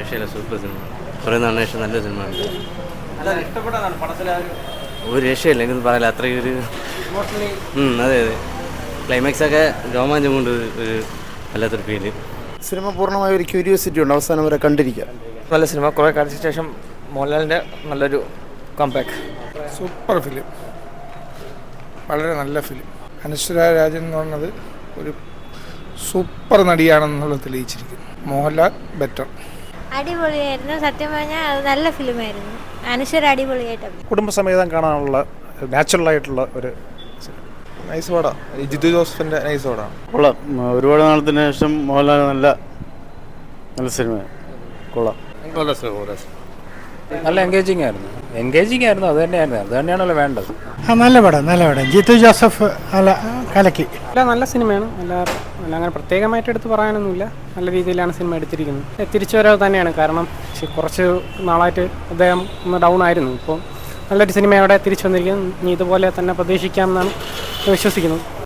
രക്ഷയില്ല super cinema. കുറേ നാളിന് ശേഷം നല്ല സിനിമ ഉണ്ട് ഒരു രക്ഷയില്ല എനിക്കൊന്നും പറയില്ല അത്രയും ഒരു ഇമോഷണലി അതെ അതെ. ക്ലൈമാക്സ് ഒക്കെ രോമാഞ്ചം കൊണ്ട് ഒരു വല്ലാത്തൊരു ഫീൽ സിനിമ പൂർണമായ ഒരു ക്യൂരിയോസിറ്റി ഉണ്ട്. അവസാനം വരെ കണ്ടിരിക്കുക നല്ല സിനിമ. കുറേ കാലത്തിന് ശേഷം മോഹൻലാലിന്റെ നല്ലൊരു കംബാക്ക് സൂപ്പർ ഫിലിം വളരെ നല്ല ഫിലിം അനശ്വര രാജൻ എന്ന് പറഞ്ഞത് ഒരു സൂപ്പർ നടിയാണെന്നുള്ളത് തെളിയിച്ചിരിക്കുന്നു. മോഹൻലാൽ ബെറ്റർ അടിപൊളിയായിരുന്നു. സത്യം പറഞ്ഞാൽ അത് നല്ല ഫിലിമായിരുന്നു. അനശ്വര അടിപൊളിയായിട്ട്. കുടുംബസമേതം കാണാനുള്ള നാച്ചുറൽ ആയിട്ടുള്ള ഒരു നൈസ് പടം. ജിത്തു ജോസഫിന്റെ നൈസ് കൊള്ളാം. ഒരുപാട് നാളത്തിന് ശേഷം മോഹൻലാൽ നല്ല നല്ല സിനിമ കൊള്ളാം. നല്ല എൻഗേജിങ് ആയിരുന്നു. എൻഗേജിങ് ആയിരുന്നു അത് തന്നെയായിരുന്നു. അത് തന്നെയാണല്ലോ വേണ്ടത്. ആ നല്ല പടം നല്ല പടം. ജിത്തു ജോസഫ് നല്ല കലക്കി. അല്ല നല്ല സിനിമയാണ്. അല്ല നല്ല അങ്ങനെ പ്രത്യേകമായിട്ട് എടുത്ത് പറയാനൊന്നുമില്ല. നല്ല രീതിയിലാണ് സിനിമ എടുത്തിരിക്കുന്നത്. തിരിച്ചുവരവ് തന്നെയാണ്. കാരണം കുറച്ച് നാളായിട്ട് അദ്ദേഹം ഒന്ന് ഡൗൺ ആയിരുന്നു. ഇപ്പോൾ നല്ലൊരു സിനിമ അവിടെ തിരിച്ചു വന്നിരിക്കുന്നു. ഇനി ഇതുപോലെ തന്നെ പ്രതീക്ഷിക്കാം എന്നാണ് വിശ്വസിക്കുന്നത്